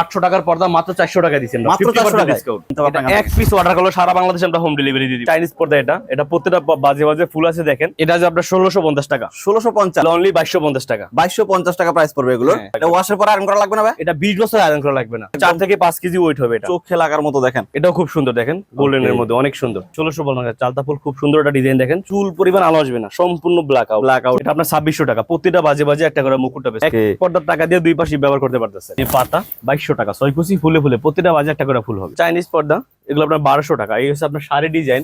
আটশো টাকার পর্দা মাত্র চারশো টাকা দিচ্ছেন মাত্র 400 টাকায়? ডিসকাউন্ট এক পিস অর্ডার করলে সারা বাংলাদেশে আমরা হোম ডেলিভারি দিই চাইনিজ পর্দা এটা। এটা প্রত্যেকটা বাজে বাজে ফুল আছে দেখেন। এটা যে আপনার ষোলোশো পঞ্চাশ টাকা। ষোলোশো পঞ্চাশ। অনলি বাইশশো পঞ্চাশ টাকা। বাইশশো পঞ্চাশ টাকা প্রাইস পড়বে এগুলো হ্যাঁ। এটা ওয়াশের পরে আয়রন করা লাগবে না ভাই? এটা বিশ বছর আয়রন করা লাগবে না। চার থেকে পাঁচ কেজি ওয়েট হবে এটা। চোখে লাগার মতো দেখেন। এটাও খুব সুন্দর দেখেন। গোল্ডেন এর মধ্যে অনেক সুন্দর। ষোলোশো পঞ্চাশ চালতা ফুল খুব সুন্দর একটা ডিজাইন দেখেন। চুল পরিমাণ আলো আসবে না সম্পূর্ণ ব্ল্যাক আউট ব্ল্যাক আউট এটা আপনার ছাব্বিশশো টাকা। প্রতিটা বাজে বাজে একটা করে মুকুট হবে পর্দার টাকা দিয়ে দুই পাশে ব্যবহার করতে পারতেছে। পাতা বাইশশো টাকা ছয় কুচি ফুলে ফুলে প্রতিটা বাজে একটা করে ফুল হবে। চাইনিজ পর্দা এগুলো আপনার বারোশো টাকা। এই হচ্ছে আপনার শাড়ি ডিজাইন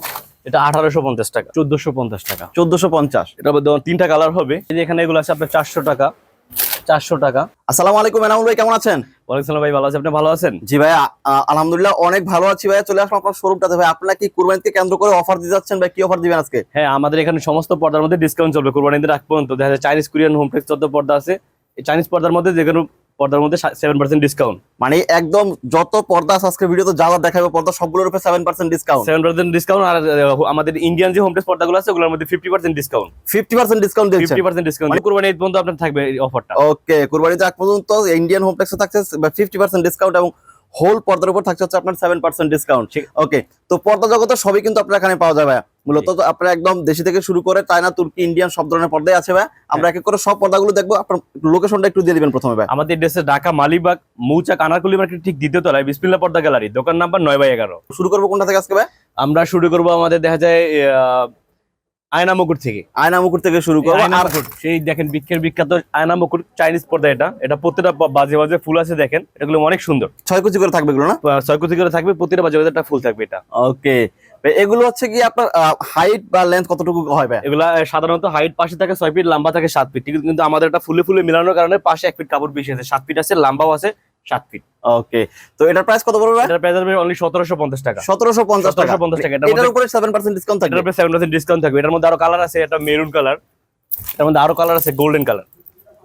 এটা আঠারোশো পঞ্চাশ টাকা। চোদ্দশো পঞ্চাশ টাকা। চোদ্দশো পঞ্চাশ মধ্যে তিনটা কালার হবে। এই যে এখানে এগুলো আছে আপনার চারশো টাকা চারশো টাকা। আসসালামু আলাইকুম এনামুল ভাই কেমন আছেন? ওয়ালাইকুম ভাই ভালো আছে আপনি ভালো আছেন? জি ভাই আলহামদুলিল্লাহ অনেক ভালো আছি ভাই। চলে আসলাম আপনার শোরুমটাতে ভাই আপনারা কি কুরবানিতে কেন্দ্র করে অফার দিতে যাচ্ছেন ভাই? কি অফার দিবেন আজকে? হ্যাঁ আমাদের এখানে সমস্ত পর্দার মধ্যে ডিসকাউন্ট চলবে। কোরবানিদের আগ পর্যন্ত। দেখা যায় চাইনিজ কোরিয়ান হোম টেক্স পর্দা আছে। এই চাইনিজ পর্দার মধ্যে যে কোনো পর্দার মধ্যে সেভেন পার্সেন্ট ডিসকাউন্ট মানে একদম যত পর্দা আজকে ভিডিওতে যা যা দেখাবে পর্দা সবগুলোর উপরে seven percent discount seven percent discount আর আমাদের ইন্ডিয়ান যে হোম টেস্ট পর্দাগুলো আছে ওগুলোর মধ্যে fifty percent discount fifty percent discount fifty percent discount মানে ঈদ পর্যন্ত আপনার থাকবে এই অফারটা ওকে কুরবানিতে আগ পর্যন্ত ইন্ডিয়ান হোম টেক্সে থাকছে ফিফটি পার্সেন্ট ডিসকাউন্ট এবং হোল পর্দার উপর থাকছে হচ্ছে আপনার সেভেন পার্সেন্ট ডিসকাউন্ট ঠিক। ওকে তো পর্দা জগতে সবই কিন্তু আপনার এখানে পাওয়া যাবে মূলত তো আপনার একদম দেশি থেকে শুরু করে চায়না তুর্কি ইন্ডিয়ান সব ধরনের পর্দাই আছে ভাই আমরা এক এক করে সব পর্দাগুলো দেখব। আপনার লোকেশনটা একটু দিয়ে দিবেন প্রথমে ভাই আমাদের দেশে ঢাকা মালিবাগ মৌচা কানারকুলি মার্কেট ঠিক দ্বিতীয় তলায় বিসমিল্লা পর্দা গ্যালারি দোকান নাম্বার নয় বাই এগারো। শুরু করব কোনটা থেকে আজকে ভাই আমরা শুরু করব আমাদের দেখা যায় আয়না মুকুট থেকে। আয়না মুকুর থেকে শুরু করব। আর সেই দেখেন বিখ্যের বিখ্যাত আয়না মুকুট চাইনিজ পর্দা এটা। এটা প্রতিটা বাজে বাজে ফুল আছে দেখেন। এগুলো অনেক সুন্দর। ছয় কুচি করে থাকবে এগুলো না? ছয় কুচি করে থাকবে প্রতিটা বাজে বাজে একটা ফুল থাকবে এটা। ওকে। এগুলো হচ্ছে কি আপনার হাইট বা লেন্থ কতটুকু হয় ভাই এগুলা সাধারণত হাইট পাশে থাকে ছয় ফিট লম্বা থাকে সাত ফিট কিন্তু আমাদের একটা ফুলে ফুলে মিলানোর কারণে পাশে এক ফিট কাপড় বেশি আছে। সাত ফিট আছে লম্বাও আছে সাত ফিট ওকে তো এটার প্রাইস কত ভাই এটার প্রাইস হবে অনলি সতেরোশো পঞ্চাশ টাকা। সতেরোশো পঞ্চাশ টাকা। 1750 টাকা, এটার উপরে সেভেন পার্সেন্ট ডিসকাউন্ট থাকবে। এটার উপরে সেভেন পার্সেন্ট ডিসকাউন্ট থাকবে। এটার মধ্যে আরও কালার আছে এটা মেরুন কালার এটার মধ্যে আরও কালার আছে গোল্ডেন কালার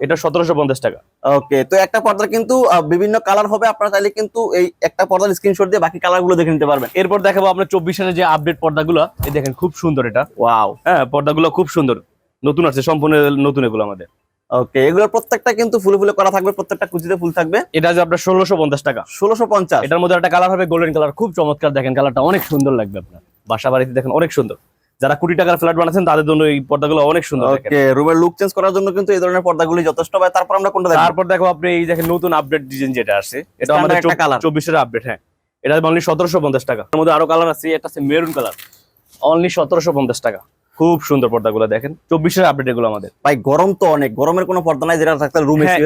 এটা সতেরোশো পঞ্চাশ টাকা। ওকে তো একটা পর্দার কিন্তু বিভিন্ন কালার হবে। আপনারা চাইলে কিন্তু এই একটা পর্দার স্ক্রিনশট দিয়ে বাকি কালারগুলো দেখে নিতে পারবেন। এরপর দেখাবো আপনার চব্বিশ সালের যে আপডেট পর্দাগুলো। এই দেখেন খুব সুন্দর এটা। ওয়াও হ্যাঁ পর্দাগুলো খুব সুন্দর। নতুন আছে সম্পূর্ণ নতুন এগুলো আমাদের। ওকে এগুলোর প্রত্যেকটা কিন্তু ফুলে ফুলে করা থাকবে প্রত্যেকটা কুচিতে ফুল থাকবে। এটা যে আপনার ষোলোশো পঞ্চাশ টাকা। ষোলোশো পঞ্চাশ। এটার মধ্যে একটা কালার হবে গোল্ডেন কালার খুব চমৎকার। দেখেন কালারটা অনেক সুন্দর লাগবে আপনার। বাসা বাড়িতে দেখেন অনেক সুন্দর। যারা কোটি টাকার ফ্ল্যাট বানাচ্ছেন তাদের জন্য এই পর্দাগুলো অনেক সুন্দর ওকে রুমের লুক চেঞ্জ করার জন্য কিন্তু এই ধরনের পর্দাগুলি যথেষ্ট। হয় তারপর আমরা কোনটা তারপর দেখো আপনি এই দেখেন নতুন আপডেট ডিজাইন যেটা আছে এটা আমাদের চব্বিশের আপডেট হ্যাঁ। এটা অনলি সতেরোশো পঞ্চাশ টাকা। এর মধ্যে আরও কালার আছে একটা আছে মেরুন কালার অনলি সতেরোশো পঞ্চাশ টাকা। খুব সুন্দর পর্দাগুলো দেখেন। চব্বিশের আপডেট এগুলো আমাদের। ভাই গরম তো অনেক। গরমের কোনো পর্দা নাই যেটা থাকতে রুম এসি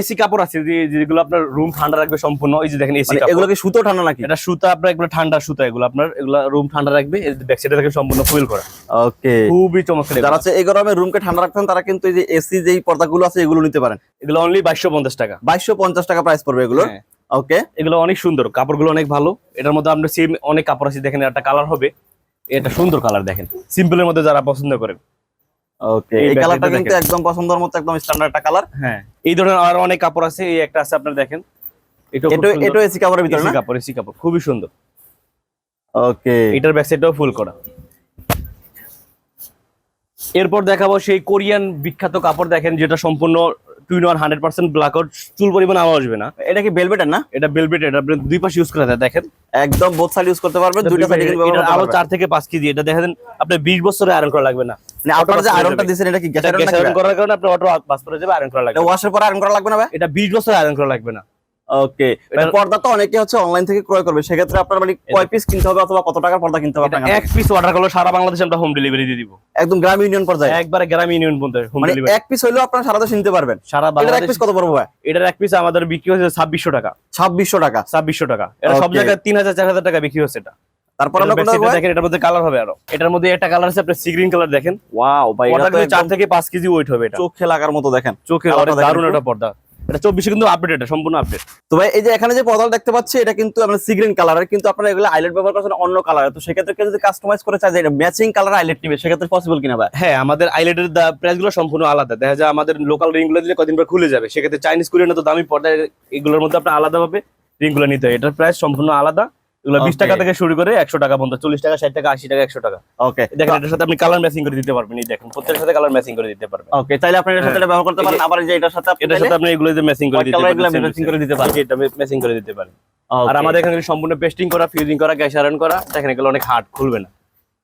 এসি কাপড় আছে যেগুলো আপনার রুম ঠান্ডা রাখবে সম্পূর্ণ। এই যে দেখেন এসি মানে এগুলো কি সুতো ঠান্ডা নাকি? এটা সুতা আপনার এগুলো ঠান্ডা সুতা এগুলো। আপনার এগুলো রুম ঠান্ডা রাখবে ব্যাক সাইডে দেখেন সম্পূর্ণ ফুল করা। ওকে খুবই চমৎকার যারা। হচ্ছে এই গরমে রুমকে ঠান্ডা রাখতেন তারা কিন্তু এই যে এসি যেই পর্দাগুলো আছে এগুলো নিতে পারেন। এগুলো অনলি বাইশশো পঞ্চাশ টাকা। বাইশশো পঞ্চাশ টাকা প্রাইস পড়বে এগুলো হ্যাঁ। ওকে এগুলো অনেক সুন্দর। কাপড়গুলো অনেক ভালো। এটার মধ্যে আপনার সেম অনেক কাপড় আছে দেখেন একটা কালার হবে। এটা সুন্দর কালার দেখেন। সিম্পলের মধ্যে যারা পছন্দ করেন। ওকে এই এই কালারটা কিন্তু একদম পছন্দের মতো একদম স্ট্যান্ডার্ড একটা কালার হ্যাঁ এই ধরনের আরও অনেক কাপড় আছে এই একটা আছে আপনার দেখেন। এটা এটা এটা এসি কাভারের ভিতরে না? কাপড় এসি কাপড় খুবই সুন্দর। ওকে এটার ব্যাক সাইডটাও ফুল করা। এরপর দেখাবো সেই কোরিয়ান বিখ্যাত কাপড় দেখেন যেটা সম্পূর্ণ twin one hundred percent blackout চুল পরিমাণ আলো আসবে না। এটা কি বেলবেটার না? এটা বেলবেট এটা আপনি দুই পাশে ইউজ করা যায় দেখেন। একদম বোথ সাইড ইউজ করতে পারবেন দুইটা সাইড আরও চার থেকে পাঁচ কেজি এটা দেখেন আপনি বিশ বছরে আয়রন করা লাগবে না। মানে আপনারা যে আয়রনটা দিয়েছেন এটা কি গ্যাস আয়রন করার কারণে আপনি অটো পাস করে যাবে আয়রন করা লাগবে। ওয়াশের পরে আয়রন করা লাগবে না এটা বিশ বছর আয়রন করা লাগবে না। ওকে পর্দা তো অনেকে হচ্ছে অনলাইন থেকে ক্রয় করবে। সেক্ষেত্রে আপনার মানে কয় পিস কিনতে হবে অথবা কত টাকার পর্দা কিনতে হবে এটা আপনার এক পিস অর্ডার করলে সারা বাংলাদেশে আমরা হোম ডেলিভারি দিয়ে দিব। একদম গ্রাম ইউনিয়ন পর্যায়ে? একবারে গ্রাম ইউনিয়ন পর্যন্ত হোম ডেলিভারি এক পিস হইলেও আপনারা সারা দেশে নিতে পারবেন। সারা এক পিস কত পড়বে এটার এক পিস আমাদের বিক্রি হচ্ছে ছাব্বিশশো টাকা। ছাব্বিশশো টাকা। ছাব্বিশশো টাকা। এটা সব জায়গায় তিন হাজার চার হাজার টাকা বিক্রি হচ্ছে এটা। তারপর আমরা কোনটা দেখেন এটার মধ্যে কালার হবে আরও। এটার মধ্যে একটা কালার আছে আপনার সি গ্রিন কালার দেখেন। ওয়াও ভাই এটা তো কিন্তু চার একদম থেকে পাঁচ কেজি ওয়েট হবে এটা। চোখে লাগার মতো দেখেন। চোখে দারুণ একটা পর্দা। এটা চব্বিশে কিন্তু আপডেট এটা সম্পূর্ণ আপডেট তো ভাই, এই যে এখানে যে পর্দা দেখতে পাচ্ছি, এটা কিন্তু আমরা সিগ্রিন কালারের কিন্তু আপনারা এগুলো আইলেট ব্যবহার করছেন অন্য কালার তো সেক্ষেত্রে কেউ যদি কাস্টমাইজ করে চায় যে এটা ম্যাচিং কালার আইলেট নিবে, সেক্ষেত্রে পসিবল কিনা ভাই? হ্যাঁ আমাদের আইলেটের প্রাইসগুলো সম্পূর্ণ আলাদা। দেখা যায় আমাদের লোকাল রিংগুলো দিলে কদিন পর খুলে যাবে। সেক্ষেত্রে চাইনিজ না তো দামি পর্দা এগুলোর মধ্যে আপনার আলাদাভাবে রিংগুলো নিতে হয়। এটার প্রাইস সম্পূর্ণ আলাদা। এগুলো বিশ টাকা থেকে শুরু করে একশো টাকা পর্যন্ত চল্লিশ টাকা ষাট টাকা আশি টাকা একশো টাকা। ওকে দেখেন এটার সাথে আপনি কালার ম্যাচিং করে দিতে পারবেন এই দেখেন প্রত্যেকের সাথে কালার ম্যাচিং করে দিতে পারবেন। ওকে চাইলে আপনি এটার সাথে ব্যবহার করতে পারেন আবার যে এটার সাথে এটার সাথে আপনি এগুলো যে ম্যাচিং করে দিতে এগুলো matching করে দিতে পারবেন। এটা ম্যাচিং করে দিতে পারেন। আর আমাদের এখানে সম্পূর্ণ পেস্টিং করা ফিউজিং করা গ্যাস আয়রন করা দেখেন এগুলো অনেক হার্ড খুলবে না।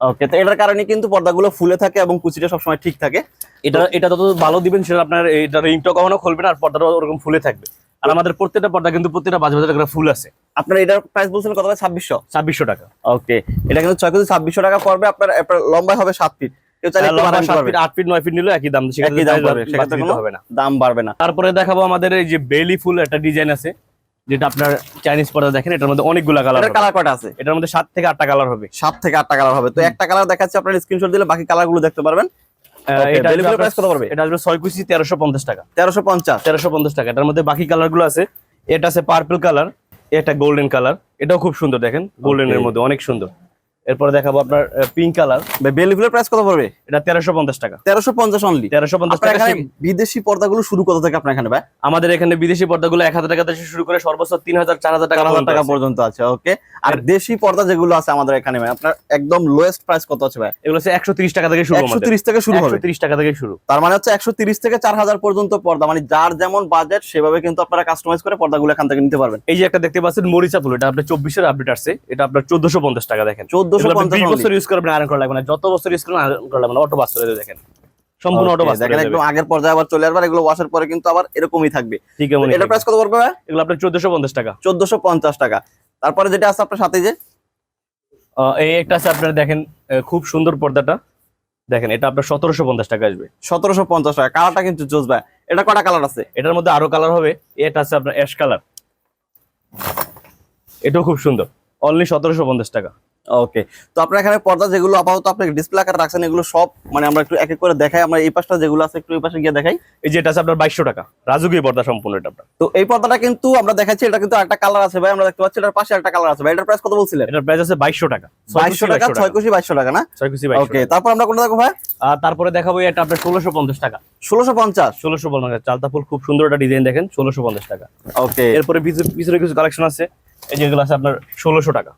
ওকে তো এটার কারণে কিন্তু পর্দাগুলো ফুলে থাকে এবং কুচিটা সবসময় ঠিক থাকে। এটা এটা যত ভালো দিবেন সেটা আপনার এটা রিংটা কখনো খুলবে না আর পর্দাটা ওরকম ফুলে থাকবে। আর আমাদের প্রত্যেকটা পর্দা কিন্তু প্রত্যেকটা বাজে বাজে করে ফুল আছে। আপনার এটার প্রাইস বলছেন কত ছাব্বিশশো? ছাব্বিশশো টাকা। ওকে এটা কিন্তু ছয় কেজি ছাব্বিশশো টাকা পড়বে আপনার লম্বা হবে সাত ফিট না। তারপরে দেখাবো আমাদের এই যে বেলি ফুল একটা ডিজাইন আছে যেটা আপনার চাইনিজ পর্দা দেখেন এটার মধ্যে অনেকগুলা কালার কালার কয়টা আছে? এটার মধ্যে সাত থেকে আটটা কালার হবে। সাত থেকে আটটা কালার হবে। তো একটা কালার দেখাচ্ছে আপনার স্ক্রিনশট দিলে বাকি কালারগুলো দেখতে পারবেন। এটা কত পড়বে? এটা আসবে ছয় কুচি তেরোশো পঞ্চাশ টাকা। তেরোশো পঞ্চাশ। তেরোশো পঞ্চাশ টাকা। এটার মধ্যে বাকি কালারগুলো আছে। এটা আছে পার্পল কালার এটা গোল্ডেন কালার এটাও খুব সুন্দর দেখেন গোল্ডেন এর মধ্যে অনেক সুন্দর। এরপরে দেখাবো আপনার পিঙ্ক কালার বেলিফুলের প্রাইস কত পড়বে? এটা তেরোশো পঞ্চাশ টাকা। তেরোশো পঞ্চাশ অনলি তেরোশো পঞ্চাশ এখানে বিদেশি পর্দাগুলো শুরু কত থেকে আপনার এখানে ভাই? আমাদের এখানে বিদেশি পর্দাগুলো এক হাজার টাকা থেকে শুরু করে সর্বোচ্চ 3000 4000 টাকা হাজার টাকা পর্যন্ত আছে ওকে আর দেশি পর্দা যেগুলো আছে আমাদের এখানে ভাই আপনার একদম লোয়েস্ট প্রাইস কত আছে ভাই? এগুলো আছে 130 টাকা থেকে শুরু হবে 130 থেকে শুরু হবে। 130 টাকা থেকে শুরু। তার মানে হচ্ছে একশো তিরিশ থেকে চার হাজার পর্যন্ত পর্দা মানে যার যেমন বাজেট সেভাবে কিন্তু আপনারা কাস্টমাইজ করে পর্দাগুলো এখান থেকে নিতে পারবেন। এই যে একটা দেখতে পাচ্ছেন মরিচা ফুল এটা আপনার এর আপডেট আছে এটা আপনার চোদ্দশো পঞ্চাশ টাকা দেখেন। চোদ্দ যত বছর দেখেন। অটো আবার চলে আসবে এগুলো পরে কিন্তু আবার এরকমই থাকবে। ঠিক টাকা। তারপরে যেটা সাথে যে? দেখেন খুব সুন্দর পর্দাটা। দেখেন এটা আপনার সতেরোশো পঞ্চাশ টাকা আসবে। সতেরোশো পঞ্চাশ টাকা। কালারটা কিন্তু জোস ভাই। এটা কটা কালার আছে? এটার মধ্যে আরও কালার হবে। এটা আছে আপনার অ্যাশ কালার এটাও খুব সুন্দর। অনলি সতেরোশো পঞ্চাশ টাকা। ওকে তো আপনার এখানে পর্দা যেগুলো আপাতত আপনি ডিসপ্লে আকারে রাখছেন এগুলো সব মানে আমরা একটু এক এক করে দেখাই আমরা এই পাশটা যেগুলো আছে একটু এই পাশে গিয়ে দেখাই। এই যে এটা আছে আপনার বাইশশো টাকা রাজুকি পর্দা সম্পূর্ণ এটা আপনার। তো এই পর্দাটা কিন্তু আমরা দেখাচ্ছি এটা কিন্তু একটা কালার আছে ভাই আমরা দেখতে পাচ্ছি এটার পাশে একটা কালার আছে ভাই। এটার প্রাইস কত বলছিলেন? এটার প্রাইস আছে বাইশশো টাকা বাইশশো টাকা ছয় কুশি বাইশশো টাকা না? ছয় বাইশশো ওকে তারপর আমরা কোনটা দেখো ভাই? আর তারপরে দেখাবো এটা আপনার ষোলোশো পঞ্চাশ টাকা। ষোলোশো পঞ্চাশ? ষোলোশো পঞ্চাশ চালতা ফুল খুব সুন্দর একটা ডিজাইন দেখেন ষোলোশো পঞ্চাশ টাকা। ওকে এরপরে পিছনে পিছনে কিছু কালেকশন আছে এই যেগুলো আছে আপনার ষোলোশো টাকা।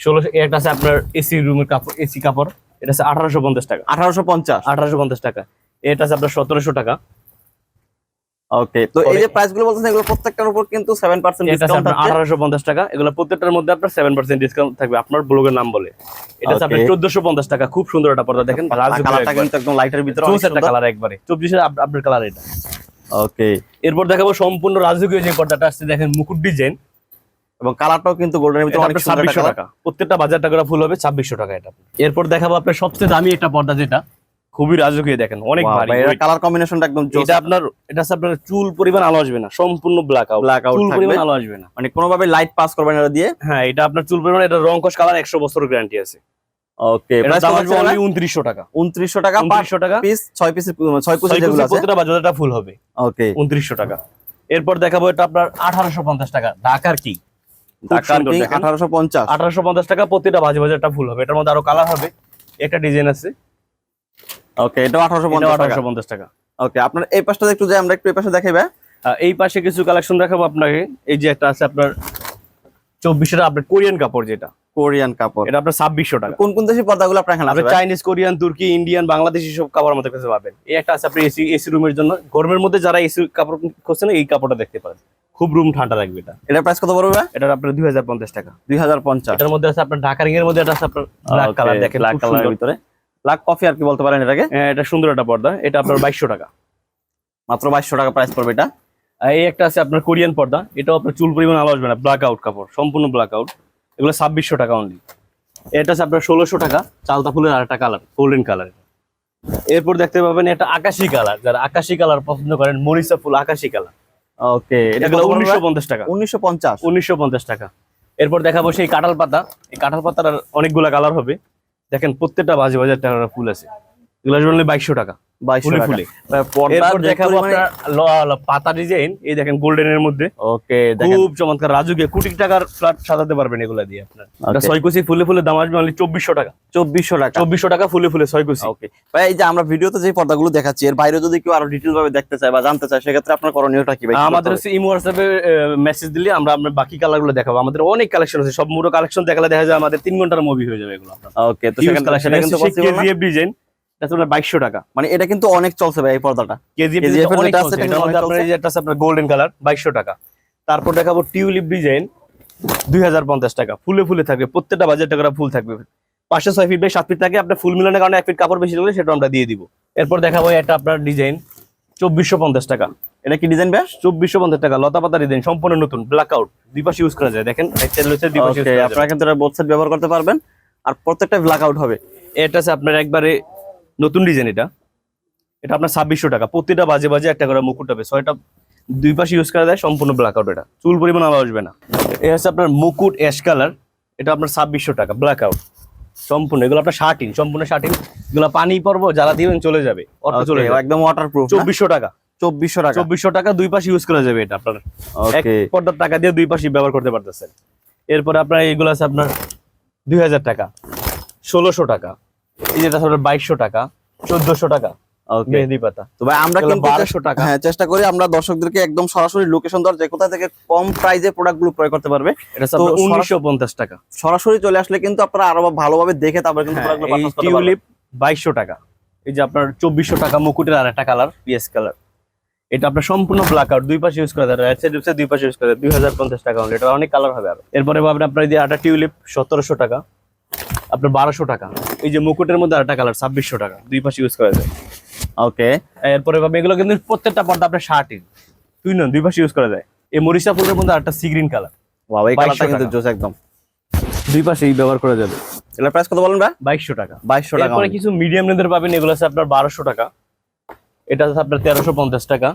ষোলোশো একটা আছে আপনার এসি রুমের কাপড় এসি কাপড়। এটা আছে আঠারোশো পঞ্চাশ টাকা। আঠারোশো পঞ্চাশ? আঠারোশো পঞ্চাশ টাকা। এটা আছে আপনার সতেরোশো টাকা। ওকে তো এই যে প্রাইসগুলো বলছেন এগুলো প্রত্যেকটার উপর কিন্তু আছে টাকা। এগুলো প্রত্যেকটার মধ্যে আপনার ডিসকাউন্ট থাকবে। আপনার ব্লগের নাম বলে। এটা আছে আপনার টাকা। খুব সুন্দর একটা পর্দা। দেখেন কালারটা কিন্তু একদম লাইটের ভিতরে অনেক কালার একবারে। আপনার কালার এটা। ওকে এরপর দেখাবো সম্পূর্ণ রাজকীয় যে পর্দাটা আসছে দেখেন মুকুট ডিজাইন এবং কালারটাও কিন্তু গোল্ডেনের ভিতরে অনেক সুন্দর ছাব্বিশশো টাকা। প্রত্যেকটা বাজার টাকা ফুল হবে ছাব্বিশশো টাকা এটা। এরপর দেখাবো আপনার সবচেয়ে দামি একটা পর্দা যেটা। খুবই রাজকীয় দেখেন অনেক ভারী। weight। কালার কম্বিনেশনটা একদম জোস এটা আপনার এটা আপনার চুল পরিমাণ আলো আসবে না সম্পূর্ণ ব্ল্যাক আউট Black out চুল। পরিমাণ আলো আসবে না। মানে কোনো ভাবে লাইট পাস করবেন এটা দিয়ে। হ্যাঁ এটা আপনার চুল পরিমাণ এটা রং কস কালার একশো বছর গ্যারান্টি আছে। ওকে এটা প্রাইস দাম আসবে অনলি উনত্রিশশো টাকা। উনত্রিশশো টাকা পার উনত্রিশশো টাকা। পিস ছয় পিস ছয় কুচি যেগুলো আছে। প্রত্যেকটা বাজারটা ফুল হবে। ওকে উনত্রিশশো টাকা। এরপর দেখাবো এটা আপনার আঠারোশো পঞ্চাশ টাকা ঢাকার কি ঢাকার কিং? আঠারোশো পঞ্চাশ। আঠারোশো পঞ্চাশ টাকা প্রতিটা বাজে বাজারটা ফুল হবে। এটার মধ্যে আরও কালার হবে। একটা ডিজাইন আছে। ওকে এটা আঠারোশো পঞ্চাশ আঠারোশো পঞ্চাশ টাকা। ওকে আপনার এই পাশটা একটু আমরা একটু এই পাশে এই কিছু কালেকশন দেখাবো আপনাকে। এই যে একটা আছে আপনার চব্বিশের আপনার কোরিয়ান কাপড় যেটা। কোরিয়ান কাপড়। এটা আপনার ছাব্বিশশো টাকা। কোন কোন দেশি পর্দাগুলো আপনার এখানে চাইনিজ কোরিয়ান তুর্কি ইন্ডিয়ান বাংলাদেশি সব কাপড় আমাদের কাছে পাবেন। এই একটা আছে আপনি এসি এসি রুমের জন্য। গরমের মধ্যে যারা এসি কাপড় খুঁজছেন এই কাপড়টা দেখতে পারেন। খুব রুম ঠান্ডা রাখবে এটা। প্রাইস কত পড়বে এটার আপনার দুই হাজার পঞ্চাশ টাকা। দুই হাজার পঞ্চাশ। এটার মধ্যে আছে আপনার ঢাকা রিং এর মধ্যে এটা আছে আপনার ব্ল্যাক কালার দেখেন ব্ল্যাক কালারের ভিতরে। ব্ল্যাক কফি আর কি বলতে পারেন এটাকে? হ্যাঁ, এটা সুন্দর একটা পর্দা। এটা আপনার বাইশশো টাকা। মাত্র বাইশশো টাকা প্রাইস পড়বে এটা। এই একটা আছে আপনার কোরিয়ান পর্দা। এটাও আপনার চুল পরিমাণ আলো আসবে না ব্ল্যাক আউট কাপড় সম্পূর্ণ ব্ল্যাক আউট এগুলো ছাব্বিশশো টাকা অনলি এটা আছে আপনার ষোলোশো টাকা চালতা ফুলের আর একটা কালার গোল্ডেন কালার এরপর দেখতে পাবেন এটা আকাশি কালার যারা আকাশি কালার পছন্দ করেন মরিচা ফুল আকাশি কালার ওকে এটা উনিশশো পঞ্চাশ টাকা। উনিশশো পঞ্চাশ। উনিশশো পঞ্চাশ টাকা। এরপর দেখাবো সেই কাঁঠাল পাতা। এই কাঁঠাল পাতার অনেকগুলা কালার হবে। দেখেন প্রত্যেকটা বাজে বাজার টাকার ফুল আছে। এগুলো বাইশশো টাকা। ফুলে টাকা। ফুলে। পর্দা এরপর যে দেখাবো পরিমাণে- আপনার ল- ল- পাতা ডিজাইন। এই দেখেন গোল্ডেনের মধ্যে। ওকে খুব চমৎকার। রাজুকে কোটি টাকার ফ্ল্যাট সাজাতে পারবেন এগুলা দিয়ে আপনার। ছয় কুচি ফুলে ফুলে দাম আসবে চব্বিশশো টাকা। চব্বিশশো টাকা। চব্বিশশো টাকা ফুলে ফুলে ছয় কুচি। ওকে। ভাই এই যে আমরা ভিডিওতে যে পর্দাগুলো দেখাচ্ছি এর বাইরে যদি কেউ আরও ডিটেল ভাবে দেখতে চায় বা জানতে চায় সেক্ষেত্রে আপনার করণীয়টা কি ভাই? আমাদের হচ্ছে ইমো হোয়াটসঅ্যাপে মেসেজ দিলে আমরা বাকি কালারগুলো দেখাবো। আমাদের অনেক কালেকশন আছে। সব মুরো কালেকশন দেখালে দেখা যায় আমাদের তিন ঘণ্টার মুভি হয়ে যাবে এগুলো ওকে তো সেখানে সেটা কিন্তু possible না। কেজিএফ ডিজাইন এটা বাইশশো টাকা। মানে এটা কিন্তু অনেক চলছে ভাই এই পর্দাটা। কেজিএফ। এটা আপনার গোল্ডেন কালার বাইশশো টাকা। তারপর দেখাবো টিউলিপ ডিজাইন দুই হাজার পঞ্চাশ টাকা। ফুলে ফুলে থাকবে প্রত্যেকটা বাজার টাকা ফুল থাকবে। পাঁচশো ছয় ফিট বাই সাত ফিট থাকে আপনার ফুল মিলানোর কারণে এক ফিট কাপড় বেশি লাগলে সেটা আমরা দিয়ে দিব। এরপর দেখাবো একটা আপনার ডিজাইন চব্বিশশো পঞ্চাশ টাকা। এটা কি ডিজাইন ব্যাস চব্বিশশো পঞ্চাশ টাকা লতা পাতা ডিজাইন সম্পূর্ণ নতুন ব্ল্যাক আউট দুই পাশে ইউজ করা যায়। দেখেন। আপনারা কিন্তু এটা বোথ ব্যবহার করতে পারবেন আর প্রত্যেকটা ব্ল্যাক আউট হবে। এটা আছে আপনার একবারে নতুন ডিজাইন এটা। এটা আপনার ছাব্বিশশো টাকা। প্রতিটা বাজে বাজে একটা করে মুকুট হবে। ছয়টা দুই পাশে ইউজ করা যায় সম্পূর্ণ ব্ল্যাক আউট এটা। চুল পরিমাণ আলো আসবে না। এটা হচ্ছে আপনার মুকুট অ্যাশ কালার এটা আপনার ছাব্বিশশো টাকা ব্ল্যাক আউট সম্পূর্ণ এগুলো আপনার শার্টিং সম্পূর্ণ শার্টিং এগুলো পানি পর্ব জ্বালা দিবেন চলে যাবে। অটো চলে যাবে। একদম ওয়াটারপ্রুফ চব্বিশশো টাকা। চব্বিশশো টাকা? চব্বিশশো টাকা দুই পাশে ইউজ করা যাবে এটা আপনার। এক পর্দার টাকা দিয়ে দুই পাশে ব্যবহার করতে পারতেছেন। এরপরে আপনার এইগুলো আছে আপনার দুই হাজার টাকা। ষোলোশো টাকা। যেটা আপনার বাইশশো টাকা চোদ্দশো টাকা মেহেদি পাতা। তো ভাই আমরা কিন্তু 1200 টাকা। হ্যাঁ চেষ্টা করি আমরা দর্শকদেরকে একদম সরাসরি লোকেশন দেওয়ার যে কোথা থেকে কম প্রাইজে প্রোডাক্টগুলো ক্রয় করতে পারবে। এটা তো উনিশশো পঞ্চাশ টাকা। সরাসরি চলে আসলে কিন্তু আপনারা আরও ভালোভাবে দেখে তারপরে কিন্তু হ্যাঁ, টিউলিপ বাইশশো টাকা। এই যে আপনার চব্বিশশো টাকা মুকুটের আর একটা কালার পিএস কালার এটা আপনার সম্পূর্ণ ব্ল্যাক আউট দুই পাশে ইউজ করা যায় রাইট সাইড দুই পাশে ইউজ করা যায় দুই হাজার পঞ্চাশ টাকা। এটা অনেক কালার হবে আর। এরপরে পাবেন আপনার যে আটা টিউলিপ সতেরোশো টাকা। আপনার বারোশো টাকা। এই যে মুকুটের মধ্যে আরেকটা কালার ছাব্বিশশো টাকা। দুই পাশে ইউজ করা যায়। ওকে এরপরে পাবেন এগুলো কিন্তু প্রত্যেকটা পর্দা আপনার শার্টিং তুই নন দুই পাশে ইউজ করা যায়। এই মরিচা ফুলের মধ্যে আরেকটা সি গ্রিন কালার ওয়াও এই কালারটা কিন্তু জোস একদম। দুই পাশেই ব্যবহার করা যাবে। এটার প্রাইস কত বলেন ভাই? বাইশশো টাকা। বাইশশো টাকা কিছু মিডিয়াম রেঞ্জের পাবেন এগুলো আছে আপনার বারোশো টাকা। এটা আছে আপনার তেরোশো পঞ্চাশ টাকা।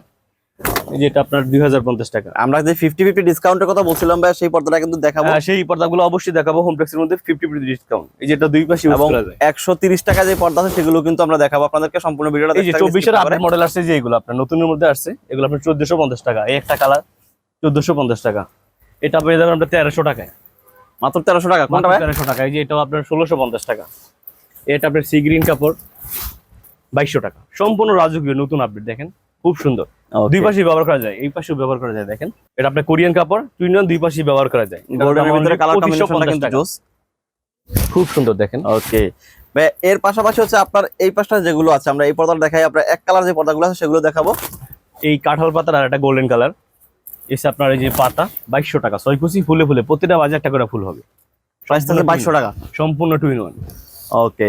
এই যে এটা আপনার দুই হাজার পঞ্চাশ টাকা। আমরা যে ফিফটি ফিফটি ডিসকাউন্টের কথা বলছিলাম ভাই সেই পর্দাটা কিন্তু দেখাবো। হ্যাঁ, সেই পর্দাগুলো অবশ্যই দেখাবো হোমপ্লেক্সের মধ্যে ফিফটি ফিফটি ডিসকাউন্ট এই যে এটা দুই পাশে এবং একশো তিরিশ টাকা যে পর্দা আছে সেগুলো কিন্তু আমরা দেখাবো। আপনাদেরকে সম্পূর্ণ ভিডিওটা এই যে চব্বিশের মডেল আসছে যে এগুলো আপনার নতুনের মধ্যে আসছে এগুলো আপনার চোদ্দশো পঞ্চাশ টাকা। এই একটা কালার চোদ্দশো পঞ্চাশ টাকা। এটা পেয়ে যাবেন আপনার তেরোশো টাকায়। মাত্র তেরোশো টাকা কোনটা তেরোশো টাকা। এই যে এটাও আপনার ষোলোশো পঞ্চাশ টাকা। এটা আপনার সি গ্রিন কাপড় বাইশশো টাকা। সম্পূর্ণ রাজকীয় নতুন আপডেট দেখেন। খুব সুন্দর. দুই পাশে ব্যবহার করা যায় এই পাশেও ব্যবহার করা যায় দেখেন। এটা আপনার কোরিয়ান কাপড় টুইন দুই পাশে ব্যবহার করা যায়। গোল্ডেনের ভিতরে কালার কম্বিনেশনটা কিন্তু জোস খুব সুন্দর দেখেন। ওকে এর পাশাপাশি হচ্ছে আপনার এই পাশটা যেগুলো আছে আমরা এই পর্দাটা দেখাই আপনার এক কালার যে পর্দাগুলো আছে সেগুলো দেখাবো। এই কাঁঠাল পাতার আর একটা গোল্ডেন কালার এসে আপনার এই যে পাতা বাইশশো টাকা ছয় কুচি ফুলে ফুলে প্রতিটা বাজার টাকা করে ফুল হবে। প্রাইস থাকবে বাইশশো টাকা। সম্পূর্ণ টুইন ওয়ান ওকে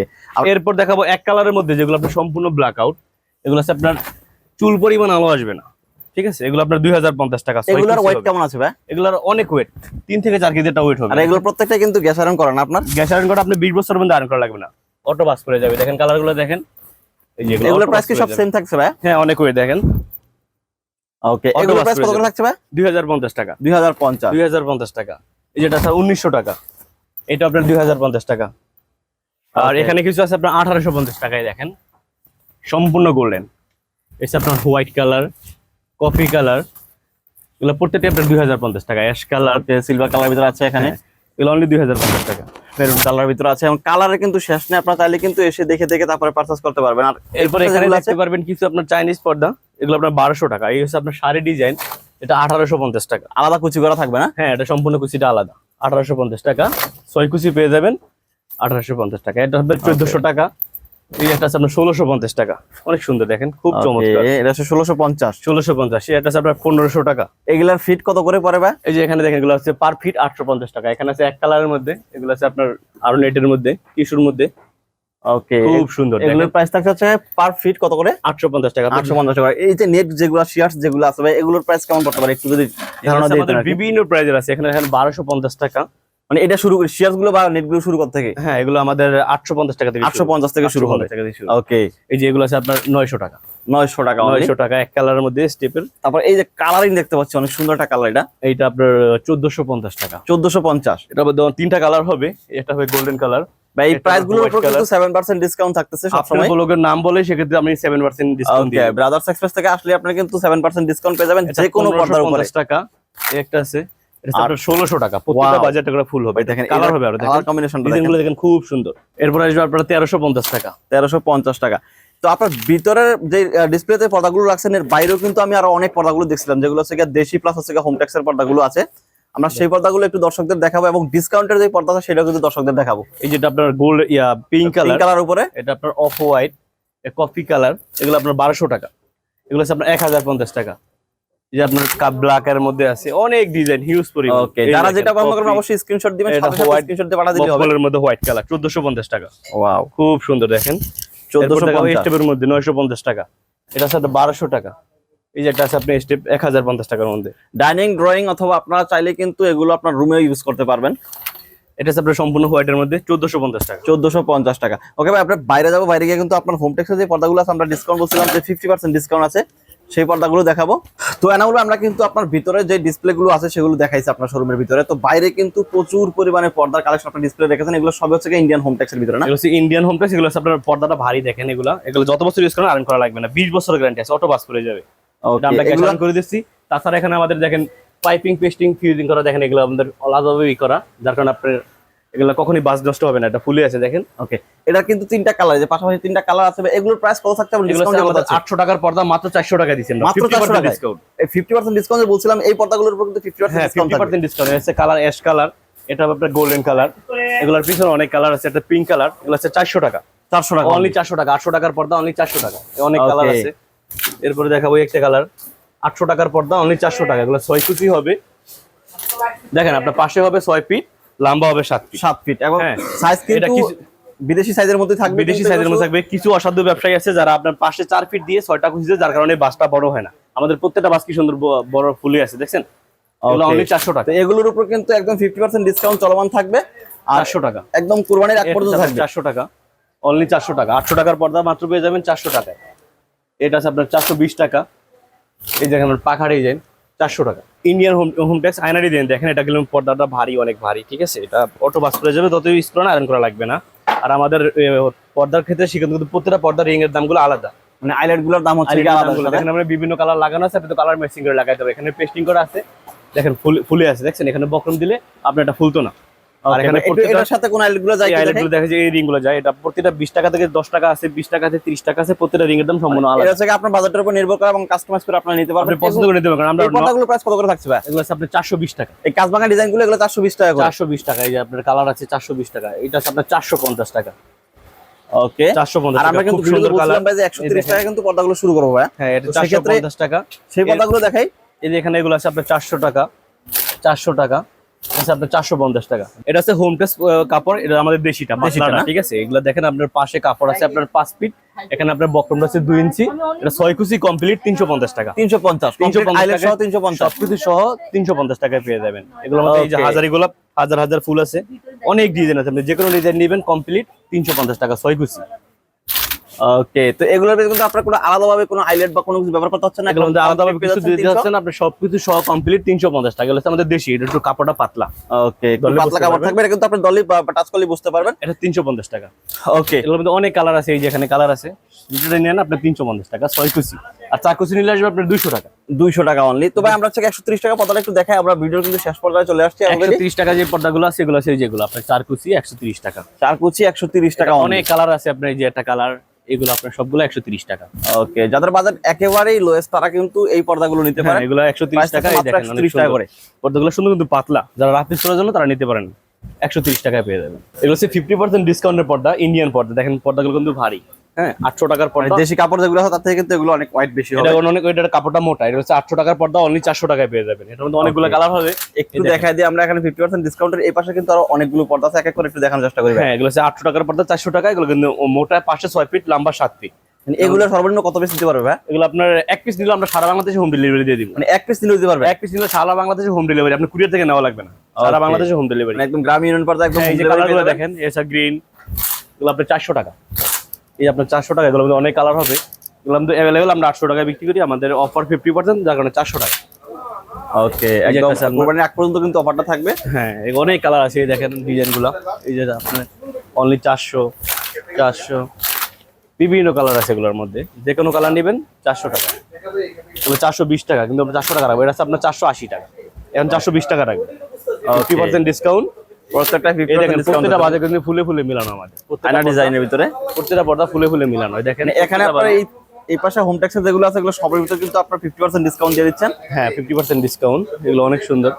এরপর দেখাবো এক কালারের মধ্যে যেগুলো আপনার সম্পূর্ণ ব্ল্যাক আউট এগুলো আছে আপনার চুল পরিমাণ আলো আসবে না। ঠিক আছে? এগুলো আপনার দুই হাজার পঞ্চাশ টাকা। এগুলোর ওয়েট কেমন আছে ভাই? এগুলোর অনেক ওয়েট তিন থেকে চার কেজি একটা ওয়েট হবে। আর এগুলো প্রত্যেকটা কিন্তু গ্যাস আয়রন করেন আপনার? গ্যাস আয়রন করা আপনি বিশ বছর মধ্যে আয়রন করা লাগবে না। অটো বাস করে যাবে। দেখেন কালারগুলো দেখেন। এগুলোর প্রাইস কি সব সেম থাকছে ভাই? হ্যাঁ অনেক ওয়েট দেখেন। ওকে এগুলোর প্রাইস কত ভাই? টাকা। এই যেটা স্যার টাকা। এটা আপনার দুই হাজার পঞ্চাশ টাকা। আর এখানে কিছু আছে আপনার আঠারোশো পঞ্চাশ টাকায় দেখেন। সম্পূর্ণ গোল্ডেন এসে আপনার হোয়াইট কালার কফি কালার এগুলো প্রত্যেকটা আপনার দুই হাজার পঞ্চাশ টাকা। অ্যাশ কালার সিলভার কালার ভিতরে আছে এখানে। এগুলো অনলি দুই হাজার পঞ্চাশ টাকা। মেরুন কালার ভিতরে আছে এবং কালারের কিন্তু শেষ নেই। আপনারা চাইলে কিন্তু এসে দেখে দেখে তারপরে পারচেস করতে পারবেন। আর এরপরে এখানে দেখতে পারবেন কিছু আপনার চাইনিজ পর্দা। এগুলো আপনার বারোশো টাকা। এই হচ্ছে আপনার শাড়ি ডিজাইন এটা আঠারোশো পঞ্চাশ টাকা। আলাদা কুচি করা থাকবে না? হ্যাঁ এটা সম্পূর্ণ কুচিটা আলাদা। আঠারোশো পঞ্চাশ টাকা। ছয় কুচি পেয়ে যাবেন আঠারোশো পঞ্চাশ টাকা। এটা হবে চোদ্দশো টাকা। এই আছে আপনার ষোলোশো পঞ্চাশ টাকা। অনেক সুন্দর দেখেন খুব চমৎকার। এটা হচ্ছে ষোলোশো পঞ্চাশ। ষোলোশো পঞ্চাশ এটা আছে আপনার পনেরোশো টাকা। এগুলার ফিট কত করে পড়ে ভাই? এই যে এখানে দেখেন এগুলো হচ্ছে পার ফিট আটশো পঞ্চাশ টাকা। এখানে আছে এক কালারের মধ্যে এগুলো আছে আপনার আরও নেটের মধ্যে টিস্যুর মধ্যে। ওকে খুব সুন্দর এগুলোর প্রাইস থাকছে হচ্ছে পার ফিট কত করে? আটশো পঞ্চাশ টাকা আটশো পঞ্চাশ টাকা। এই যে নেট যেগুলো শিয়ার্স যেগুলো আছে ভাই এগুলোর প্রাইস কেমন পড়তে পারে? একটু যদি ধারণা দিতে বিভিন্ন প্রাইজের আছে। এখানে এখানে বারোশো পঞ্চাশ টাকা। মানে এটা শুরু গুলো বা নেটগুলো শুরু করতে থেকে? হ্যাঁ এগুলো আমাদের আটশো পঞ্চাশ টাকা থেকে আটশো পঞ্চাশ থেকে শুরু হবে। ওকে এই যে এগুলো আছে আপনার নয়শো টাকা। নয়শো টাকা নয়শো টাকা এক কালারের মধ্যে স্টেপের তারপর এই যে কালারিং দেখতে পাচ্ছি অনেক সুন্দর একটা কালার এটা। এইটা আপনার চোদ্দশো পঞ্চাশ টাকা। চোদ্দশো পঞ্চাশ। এটা মধ্যে তিনটা কালার হবে। এটা হবে গোল্ডেন কালার ভাই এই প্রাইসগুলোর white উপর কিন্তু 7% ডিসকাউন্ট থাকতেছে সব আপনার সময় ব্লগের নাম বলে সেক্ষেত্রে ডিসকাউন্ট ব্রাদার্স এক্সপ্রেস থেকে আসলে আপনি কিন্তু 7% ডিসকাউন্ট পেয়ে যাবেন যে কোনো পর্দার উপরে। টাকা। একটা আছে। ষোলোশো টাকা প্রত্যেকটা বাজার টাকা ফুল হবে। দেখেন কালার হবে আরও কালার দেখেন। কম্বিনেশনটা দেখেন খুব সুন্দর। এরপর আসবে আপনার তেরোশো পঞ্চাশ টাকা। 1350 টাকা। তো আপনার ভিতরের যে ডিসপ্লেতে পর্দাগুলো রাখছেন এর বাইরেও কিন্তু আমি আরও অনেক পর্দাগুলো দেখছিলাম যেগুলো হচ্ছে দেশি প্লাস হচ্ছে হোম টেক্সের পর্দাগুলো আছে। আমরা সেই পর্দাগুলো একটু দর্শকদের দেখাবো এবং ডিসকাউন্টের যে পর্দা আছে সেটাও কিন্তু দর্শকদের দেখাবো। এই যেটা আপনার গোল্ড ইয়া পিঙ্ক কালার কালার উপরে। এটা আপনার অফ হোয়াইট কফি কালার এগুলো আপনার বারোশো টাকা। এগুলো হচ্ছে আপনার এক হাজার পঞ্চাশ টাকা। যে আপনার ব্ল্যাক এর মধ্যে আছে অনেক ডিজাইন হিউজ পরিমাণ। ওকে যারা যেটা পছন্দ করবেন অবশ্যই স্ক্রিনশট দিবেন সাথে সাথে স্ক্রিনশট দিয়ে পাঠিয়ে দিলে হবে। বকলের মধ্যে হোয়াইট কালার চোদ্দশো পঞ্চাশ টাকা। ওয়াও খুব সুন্দর দেখেন। টাকা স্টেপের মধ্যে টাকা। এটা সাথে বারোশো টাকা। এই আছে আপনি স্টেপ এক হাজার পঞ্চাশ টাকার মধ্যে। ডাইনিং ড্রয়িং অথবা আপনারা চাইলে কিন্তু এগুলো আপনার রুমে ইউজ করতে পারবেন। এটা আপনার সম্পূর্ণ হোয়াইটের মধ্যে চোদ্দশো পঞ্চাশ টাকা। চোদ্দশো পঞ্চাশ টাকা। ওকে ভাই আপনার বাইরে যাব বাইরে গিয়ে কিন্তু আপনার হোম টেক্সের যে পর্দাগুলো আছে আমরা ডিসকাউন্ট বলছিলাম যে ফিফটি পার্সেন্ট ডিসকাউন্ট আছে। সেই পর্দাগুলো দেখাবো। তো এনাগুলো আমরা কিন্তু আপনার ভিতরে যে ডিসপ্লে গুলো আছে সেগুলো দেখাইছি আপনার শোরুমের ভিতরে। তো বাইরে কিন্তু প্রচুর পরিমাণে পর্দার কালেকশন আপনার ডিসপ্লে রেখেছেন এগুলো সবই হচ্ছে ইন্ডিয়ান হোম টেক্সের ভিতরে না? এগুলো ইন্ডিয়ান হোম প্লেস এগুলো আপনার পর্দাটা ভারী দেখেন এগুলো। এগুলো যত বছর ইউজ করেন আয়রন করা লাগবে না। বিশ বছর গ্যারান্টি আছে অটো বাস করে যাবে। আমরা করে দিচ্ছি। তাছাড়া এখানে আমাদের দেখেন পাইপিং পেস্টিং ফিউজিং করা দেখেন এগুলো আমাদের আলাদাভাবে ই করা। যার কারণে আপনার এগুলো কখনই বাস নষ্ট হবে না এটা ফুলে আছে দেখেন। ওকে এটা কিন্তু তিনটা কালার যে পাশাপাশি তিনটা কালার আছে এগুলোর প্রাইস কত থাকতে আমাদের আটশো টাকার পর্দা মাত্র চারশো টাকা দিচ্ছেন মাত্র 400 টাকায়? ডিসকাউন্ট ফিফটি পার্সেন্ট ডিসকাউন্ট বলছিলাম এই পর্দাগুলোর উপর কিন্তু ফিফটি পার্সেন্ট ডিসকাউন্ট হচ্ছে কালার অ্যাশ কালার এটা হবে আপনার গোল্ডেন কালার এগুলোর পিছনে অনেক কালার আছে একটা পিঙ্ক কালার এগুলো হচ্ছে চারশো টাকা। চারশো টাকা অনলি চারশো টাকা আটশো টাকার পর্দা অনলি চারশো টাকা। এ অনেক কালার আছে। এরপরে দেখাবো একটা কালার আটশো টাকার পর্দা অনলি চারশো টাকা। এগুলো ছয় কুচি হবে। দেখেন আপনার পাশে হবে ছয় ফিট লম্বা হবে সাত ফিট সাত ফিট এবং হ্যাঁ, সাইজ কিন্তু বিদেশি সাইজের মধ্যে থাকবে বিদেশি সাইজের মধ্যে থাকবে। কিছু অসাধু ব্যবসায়ী আছে যারা আপনার পাশে চার ফিট দিয়ে ছয়টা কুচিতে যার কারণে বাসটা বড় হয় না। আমাদের প্রত্যেকটা বাস কি সুন্দর বড় ফুলে আছে দেখছেন? অনলি চারশো টাকা। এগুলোর উপর কিন্তু একদম ফিফটি পার্সেন্ট ডিসকাউন্ট চলমান থাকবে। চারশো টাকা। একদম কুরবানির এক পর্যন্ত থাকবে। চারশো টাকা। অনলি চারশো টাকা। আটশো টাকার পর্দা মাত্র পেয়ে যাবেন চারশো টাকায়। এটা আছে আপনার চারশো বিশ টাকা। এই দেখেন আপনার পাখাড়ি যান চারশো টাকা। ইন্ডিয়ান হোম হোম ট্যাক্স আয়নারি দেন। দেখেন এটা গেলাম পর্দাটা ভারী অনেক ভারী ঠিক আছে? এটা অটো বাস করে যাবে তত ইউজ করে আয়রন করা লাগবে না। আর আমাদের পর্দার ক্ষেত্রে সেখানে কিন্তু প্রত্যেকটা পর্দার রিং এর দামগুলো আলাদা। মানে আইল্যান্ডগুলোর দাম হচ্ছে আলাদা দেখেন আমরা বিভিন্ন কালার লাগানো আছে আপনি তো কালার ম্যাচিং করে লাগাইতে হবে। এখানে পেস্টিং করা আছে। দেখেন ফুল- ফুলে আছে দেখছেন? এখানে বকরম দিলে আপনি এটা ফুলতো না। আর এখানে এটার সাথে কোন আইল্যান্ড যায় দেখা এই এটা প্রতিটা বিশ টাকা থেকে দশ টাকা আছে বিশ টাকা আছে ত্রিশ টাকা আছে প্রতিটা রিং এর দাম সম্পূর্ণ এটা আলাদা আপনার বাজেটের উপর নির্ভর করে এবং কাস্টমাইজ করে আপনারা নিতে আপনি পারবেন পছন্দ করে নিতে পারবেন আমরা এই পর্দাগুলো প্রাইস কত করে থাকছে ভাই? এগুলো আছে আপনার চারশো বিশ টাকা। এই কাজবাঙ্গা এগুলো চারশো টাকা করে। চারশো টাকা এই যে আপনার কালার আছে চারশো বিশ টাকা। এটা আছে আপনার চারশো পঞ্চাশ টাকা। ওকে চারশো আর আমরা কিন্তু ভিডিওতে বলছিলাম ভাই যে। টাকা কিন্তু পর্দাগুলো শুরু করব ভাই। হ্যাঁ এটা চারশো টাকা। সেই পর্দাগুলো দেখাই। এই যে এখানে এগুলো আছে আপনার চারশো টাকা। চারশো টাকা। আপনার চারশো পঞ্চাশ টাকা। এটা আছে হোম টেস্ট কাপড় এটা আমাদের দেশিটা দেশিটা পাতলাটা, না? ঠিক আছে? এগুলো দেখেন আপনার পাশে কাপড় আছে আপনার পাঁচ ফিট এখানে আপনার বক্রমটা আছে দুই ইঞ্চি এটা ছয় কুচি কমপ্লিট তিনশো পঞ্চাশ টাকা। তিনশো পঞ্চাশ তিনশো পঞ্চাশ সহ তিনশো পঞ্চাশ। সবকিছু সহ তিনশো পঞ্চাশ টাকায় পেয়ে যাবেন। এগুলো মধ্যে এই যে হাজারি গোলাপ হাজার হাজার ফুল আছে অনেক ডিজাইন আছে আপনি যে কোনো ডিজাইন নেবেন কমপ্লিট তিনশো পঞ্চাশ টাকা ছয় কুচি। ওকে তো এগুলোর কিন্তু আপনার কোনো আলাদাভাবে কোনো বা কোনো কিছু ব্যবহার করতে হচ্ছে না এগুলো আলাদাভাবে কিছু দিতে হচ্ছে না আপনি সবকিছু সহ কমপ্লিট তিনশো পঞ্চাশ টাকা। হচ্ছে আমাদের দেশি এটা একটু কাপড়টা পাতলা। ওকে পাতলা কাপড় থাকবে এটা কিন্তু আপনি বা টাচ করলে বুঝতে পারবেন। এটা তিনশো পঞ্চাশ টাকা। ওকে এগুলোর মধ্যে অনেক কালার আছে এই যে এখানে কালার আছে। নেন আপনার তিনশো পঞ্চাশ টাকা ছয় কুচি। আর চার কুচি নিলে আসবে আপনার দুইশো টাকা। দুইশো টাকা অনলি তো ভাই আমরা হচ্ছে একশো ত্রিশ টাকা পর্দাটা একটু দেখাই আমরা ভিডিও কিন্তু শেষ পর্যায়ে চলে আসছি already। টাকা যে পর্দাগুলো আছে এগুলো আছে যেগুলো। আপনার চার কুচি একশো তিরিশ টাকা। চার কুচি একশো তিরিশ টাকা অনেক অনেক কালার আছে আপনার এই যে একটা কালার এগুলো আপনার সবগুলো একশো তিরিশ টাকা। ওকে যাদের বাজার একেবারেই লোয়েস্ট তারা কিন্তু এই পর্দাগুলো নিতে পারেন। পারে এগুলো একশো তিরিশ টাকা তিরিশ এই মাত্র দেখেন অনেক 130 টাকা। করে। পর্দাগুলো সুন্দর কিন্তু পাতলা। যারা রাত্রি চলার জন্য তারা নিতে পারেন। একশো তিরিশ টাকায় পেয়ে যাবেন। এগুলো হচ্ছে ফিফটি পার্সেন্ট ডিসকাউন্টের পর্দা ইন্ডিয়ান পর্দা। দেখেন পর্দাগুলো কিন্তু ভারী। হ্যাঁ আটশো টাকার মানে পর্দা। দেশি কাপড় যেগুলো আছে তার থেকে কিন্তু এগুলো অনেক বেশি হবে। অনেক ওইটার কাপড়টা মোটা এটা হচ্ছে আটশো টাকার পর্দা অনলি চারশো টাকায় পেয়ে যাবেন। এটার মধ্যে অনেকগুলো. কালার হবে। একটু এই দেখেন। আমরা এখানে ফিফটি পার্সেন্ট ডিসকাউন্টের এই পাশে কিন্তু আরও অনেকগুলো পর্দা আছে এক এক করে একটু দেখানোর চেষ্টা করি হ্যাঁ এগুলো হচ্ছে আটশো টাকার পর্দা চারশো টাকা এগুলো কিন্তু মোটা পাশে ছয় ফিট লম্বা সাত ফিট মানে এগুলো সর্বনিম্ন কত পিস দিতে পারবে ভাই? এগুলো আপনার এক পিস নিলে আমরা সারা বাংলাদেশে হোম ডেলিভারি দিয়ে দিব। মানে এক পিস নিলে দিতে পারবে? এক পিস নিলে সারা বাংলাদেশে হোম ডেলিভারি আপনি কুরিয়ার থেকে নেওয়া লাগবে না। সারা. বাংলাদেশে হোম ডেলিভারি মানে একদম পর্দা একদম হ্যাঁ। দেখেন এসা গ্রিন এগুলো আপনার চারশো টাকা। এই আপনার চারশো টাকা এগুলো অনেক কালার হবে। এগুলো আমাদের অ্যাভেলেবেল আমরা আটশো টাকায় বিক্রি করি আমাদের অফার ফিফটি পার্সেন্ট যার কারণে চারশো টাকা। ওকে এই যে একদম কোরবানির আগ পর্যন্ত কিন্তু অফারটা থাকবে। হ্যাঁ অনেক কালার আছে এই দেখেন ডিজাইনগুলো। এই যে আপনার অনলি চারশো চারশো। বিভিন্ন কালার আছে এগুলোর মধ্যে। যে কোনো কালার নেবেন চারশো টাকা। তবে চারশো বিশ টাকা কিন্তু আমরা চারশো টাকা রাখব। এটা আপনার চারশো আশি টাকা। এখন চারশো বিশ টাকা রাখবে। ফিফটি পার্সেন্ট ডিসকাউন্ট প্রত্যেকটা এই ফিফটি দেখেন প্রত্যেকটা বাজে কিন্তু ফুলে ফুলে মিলানো আমাদের। প্রত্যেকটা ডিজাইনের ভিতরে। প্রত্যেকটা পর্দা ফুলে ফুলে মিলানো। দেখেন এখানে আপনার এই এই পাশে হোম ট্যাক্সের যেগুলো আছে এগুলো সবের ভিতরে কিন্তু আপনার ফিফটি পার্সেন্ট ডিসকাউন্ট দিয়ে দিচ্ছেন। হ্যাঁ ফিফটি পার্সেন্ট ডিসকাউন্ট এগুলো অনেক সুন্দর।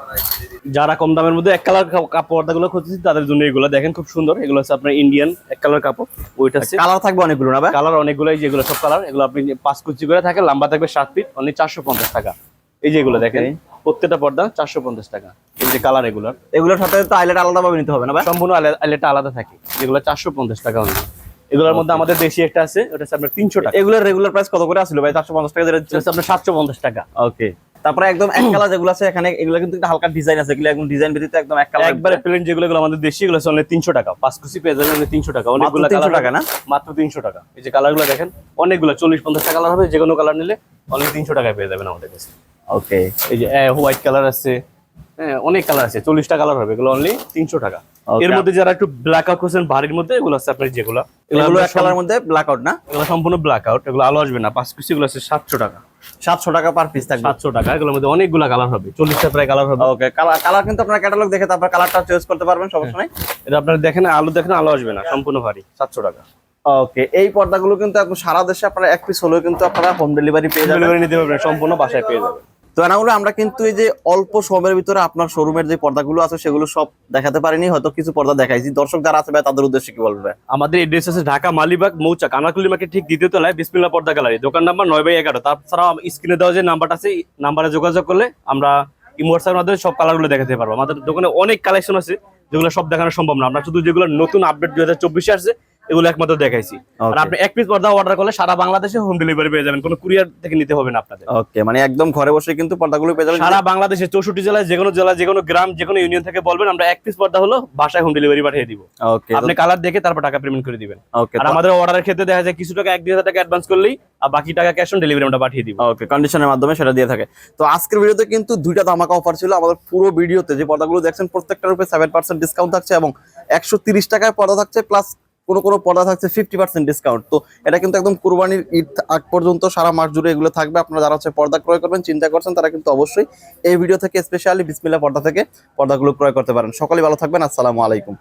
যারা কম দামের মধ্যে এক কালার পর্দাগুলো খুঁজছি তাদের জন্য এগুলো দেখেন খুব সুন্দর। এগুলো হচ্ছে আপনার ইন্ডিয়ান এক কালার কাপড়। ওইটা কালার থাকবে অনেকগুলো না ভাই? কালার অনেকগুলোই যেগুলো সব কালার এগুলো আপনি পাঁচ কুচি করে থাকে লম্বা থাকবে সাত ফিট অনলি চারশো পঞ্চাশ টাকা। এই যেগুলো দেখেন। প্রত্যেকটা পর্দা চারশো পঞ্চাশ টাকা। এই যে কালার এগুলোর এগুলোর সাথে তো আইলেট আলাদা ভাবে নিতে হবে না ভাই? সম্পূর্ণ আলেটা আলাদা থাকে। যেগুলো চারশো পঞ্চাশ টাকা অনলি। এগুলোর মধ্যে আমাদের দেশি একটা আছে ওটা হচ্ছে আপনার তিনশো টাকা। এগুলোর রেগুলার প্রাইস কত করে আসলো ভাই? চারশো পঞ্চাশ টাকা দিয়ে এটা হচ্ছে আপনার সাতশো পঞ্চাশ টাকা। ওকে তারপরে একদম এক কালার যেগুলো আছে এখানে এগুলো কিন্তু একটা হালকা ডিজাইন আছে। এগুলো একদম ডিজাইন ব্যতীত একদম এক কালার একবারে প্লেন যেগুলো এগুলো আমাদের দেশি এগুলো অনলি তিনশো টাকা। পাঁচ কুচি পেয়ে যাবেন তিনশো টাকা। অনেকগুলো 300 কালার টাকা না? মাত্র তিনশো টাকা। এই যে কালারগুলো দেখেন অনেকগুলো চল্লিশ পঞ্চাশ টাকা কালার হবে যে কোনো কালার নিলে অনলি তিনশো টাকায় পেয়ে যাবেন আমাদের কাছে। ওকে এই যে হোয়াইট কালার আছে। হ্যাঁ অনেক কালার আছে। চল্লিশটা কালার হবে। এগুলো অনলি তিনশো টাকা। এর মধ্যে যারা একটু ব্ল্যাক আউট করছেন ভারীর মধ্যে এগুলো আছে আপনার যেগুলো। এগুলো এক কালার মধ্যে ব্ল্যাক আউট না? এগুলো সম্পূর্ণ ব্ল্যাক আউট এগুলো আলো আসবে না। পাঁচ পিস এগুলো আছে সাতশো টাকা। সাতশো টাকা পার পিস থাকবে। সাতশো টাকা। এগুলোর মধ্যে অনেকগুলো কালার হবে। চল্লিশটা প্রায় কালার হবে। ওকে কালার কালার কিন্তু আপনার ক্যাটালগ দেখে তারপর কালারটা চয়েস করতে পারবেন সমস্যা নাই। এটা আপনারা দেখেন আলো দেখেন আলো আসবে না। সম্পূর্ণ ভারী। সাতশো টাকা। ওকে এই পর্দাগুলো কিন্তু সারা দেশে আপনারা এক পিস হলেও কিন্তু আপনারা হোম ডেলিভারি পেয়ে যাবেন। ডেলিভারি নিতে পারবেন সম্পূর্ণ বাসায় পেয়ে যাবেন। তো এনাগুলো আমরা কিন্তু এই যে অল্প সময়ের ভিতরে আপনার শোরুমের যে পর্দাগুলো আছে, সেগুলো সব দেখাতে পারিনি, হয়তো কিছু পর্দা দেখাইছি। দর্শক যারা আছে তাদের উদ্দেশ্যে কি বলবে আমাদের এড্রেস আছে ঢাকা মালিবাগ মৌচাক, আনাকুলি ঠিক দ্বিতীয় তলায়, বিসমিল্লা পর্দা গ্যালারি দোকান নাম্বার নয় বাই এগারো। তাছাড়াও স্ক্রিনে দেওয়া যে নাম্বারটা আছে নাম্বারে যোগাযোগ করলে আমরা ইমোয়াটসের মাধ্যমে সব কালারগুলো দেখাতে পারব। আমাদের দোকানে অনেক কালেকশন আছে, যেগুলো সব দেখানো সম্ভব না। আমরা শুধু যেগুলো নতুন আপডেট দুই হাজার চব্বিশে আসছে এগুলো একমাত্র দেখাইছি। আর আপনি এক পিস পর্দা অর্ডার করলে সারা বাংলাদেশে হোম ডেলিভারি পেয়ে যাবেন। কোনো কুরিয়ার থেকে নিতে হবে না আপনাদের। ওকে মানে একদম ঘরে বসে কিন্তু পর্দাগুলো পেয়ে যাবেন। সারা বাংলাদেশে চৌষট্টি জেলায় যে কোনো জেলা যে কোনো গ্রাম যে কোনো ইউনিয়ন থেকে বলবেন আমরা এক পিস পর্দা হলো বাসায় হোম ডেলিভারি পাঠিয়ে দিব। ওকে আপনি কালার দেখে তারপর টাকা পেমেন্ট করে দিবেন। ওকে আর আমাদের অর্ডারের ক্ষেত্রে দেখা যায় কিছু টাকা এক দুই হাজার টাকা অ্যাডভান্স করলেই আর বাকি টাকা ক্যাশ অন ডেলিভারি আমরা পাঠিয়ে দিব। ওকে কন্ডিশনের মাধ্যমে সেটা দিয়ে থাকে। তো আজকের ভিডিওতে কিন্তু দুইটা ধামাকা অফার ছিল। আমাদের পুরো ভিডিওতে যে পর্দাগুলো দেখছেন প্রত্যেকটার উপরে সেভেন পার্সেন্ট ডিসকাউন্ট থাকছে এবং একশো তিরিশ টাকায় পর্দা থাকছে প্লাস কোনো কোনো পর্দা থাকছে ফিফটি পার্সেন্ট ডিসকাউন্ট তো এটা কিন্তু একদম কুরবানির ঈদ আগ পর্যন্ত সারা মাস জুড়ে এগুলো থাকবে। আপনারা যারা হচ্ছে পর্দা ক্রয় করবেন, চিন্তা করছেন, তারা কিন্তু অবশ্যই এই ভিডিও থেকে স্পেশালি বিসমিল্লা পর্দা থেকে পর্দাগুলো ক্রয় করতে পারেন। সকালে ভালো থাকবেন। আসসালামু আলাইকুম।